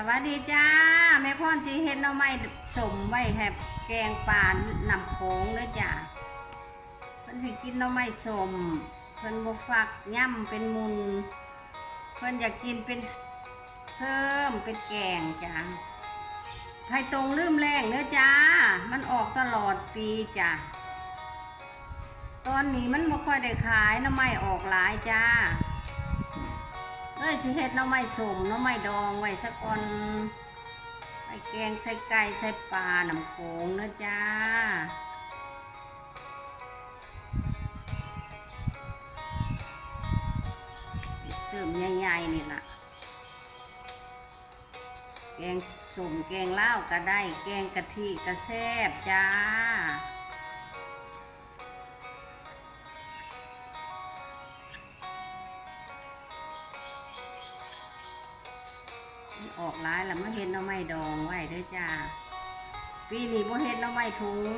สวัสดีจ้าแม่พ่อนสิเฮ็ดหน่อไม้สมไว้แทบแกงปลานำโขงเด้อจ้าเพิ่นสิกินหน่อไม้สมเพิ่นบ่ฟักย่ำเป็นมุนเพิ่นอยากกินเป็นเสริมเป็นแกงจ้าไทยตรงลืมแรงเด้อจ้า มันออกตลอดปีจ้าตอนนี้มันบ่ค่อยได้ขายน่อไม้ออกหลายจ้า เอ้ยสิเฮ็ดน้ำไม้สมหน้ำไม้ดองไว้สักก่อนใส่แกงใส่ไก่ใส่ปลาน้ำโขงนะจ้าเสริมใหญ่ๆนี่ล่ะ แกงสมแกงเล่าก็ได้ แกงกะทิก็แซ่บจ้า ออกร้ายแล้วมาเห็ดหน้ำไม้ดองไว้เด้วยจ้า ปีนี้บ่เห็ดหน้ำไม้ถุง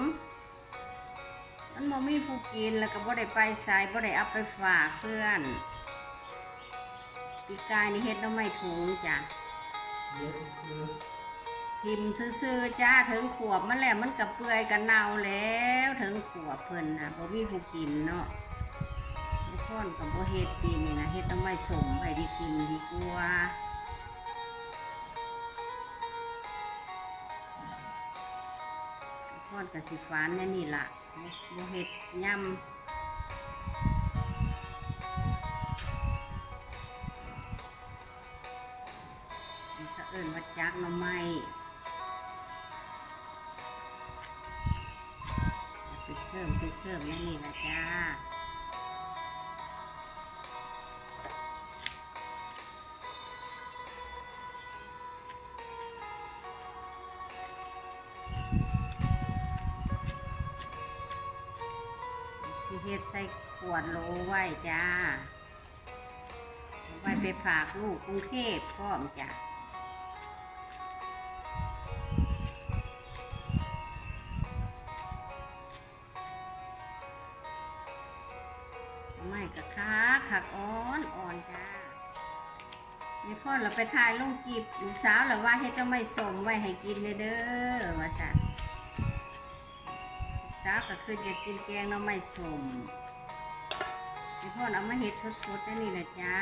มันบ่มีผู้กินแล้วก็บ่ได้ไปใส่บ่ได้เอาไปฝากเพื่อนปีกายนี่เห็ดหน้ำไม้ถุงจ้ะเย็ดซื้อทิมซื่อๆจ้าถึงขวบมันแล้วมันกับเปื่อยกันเน่าแล้วถึงขวบเพิ่นนะบ่มีผู้กินเนาะทุกคนกับบ่เฮ็ดปีนี้นะเฮ็ดหน้ำไม้สมไปดีกินดีกว่า อดกับสีฟ้านเนี่ยนี่ละบ่เห็ดย่ำมันสะเอิญวัดจักน้ำไม้ไปเสริมไปเสริมเนี่ยนี่ละจ้า สิเฮ็ดใส่ขวดโหลไว้จ้าเอาไว้ไปฝากลูกกรุงเทพพร้อมจ้ะไม่กะคักคักอ่อนอ่อนจ้าในพ่อเราไปถ่ายลงกีบลูกสาวเราว่าเฮ็ดจะไม่สมไว้ให้กินเลยเด้อว่าจ้ะสา ก็คือจะกินแกงหน้ำไม่สมพี่พ่อเอามาเห็ดสดๆได้นี่นะจ้า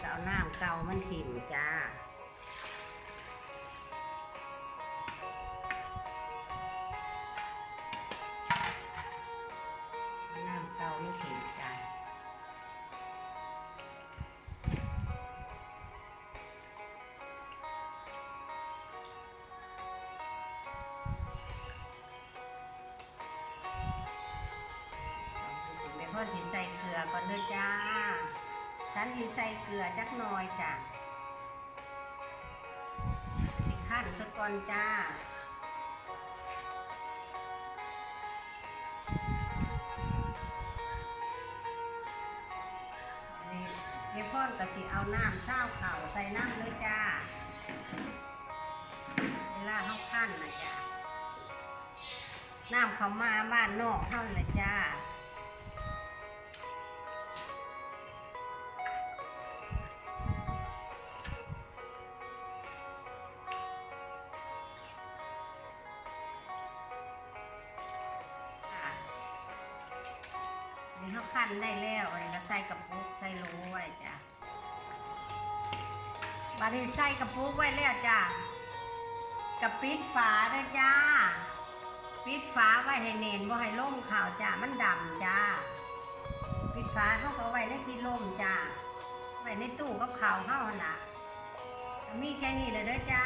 พ่อจะเอาน้ำเกามันถิ่มจ้าน้ำเกามันถิ่มจ้าเดี๋ยวพ่อสิใส่เกลือก่อนเลยจ้า ฉันสิใส่เกลือจักหน่อยจ้ะสิขั้นซะก่อนจ้าเดี๋ยวพ่อนก็สิเอาน้ำเช้าเข่าใส่น้ำเลยจ้า เวลาเขาขั้นนะจ้าน้ำเขามาบ้านนอกเท่านั้นแหละจ้า เขาขั้นได้แล้วอันนี้ก็ใส่กระปุกใส่โหลไว้จ้ะบัดนี้ใส่กระปุกไว้แล้วจ้ะกับปิดฝาด้วยจ้า ปิดฝาไว้ให้เนนว่าให้ล่มข่าวจ้ามันดำจ้า ปิดฝาเขาก็ไว้ในที่ล่มจ้า ไว้ในตู้กับข่าวเข้าหนะมีแค่นี้เลยเด้อจ้า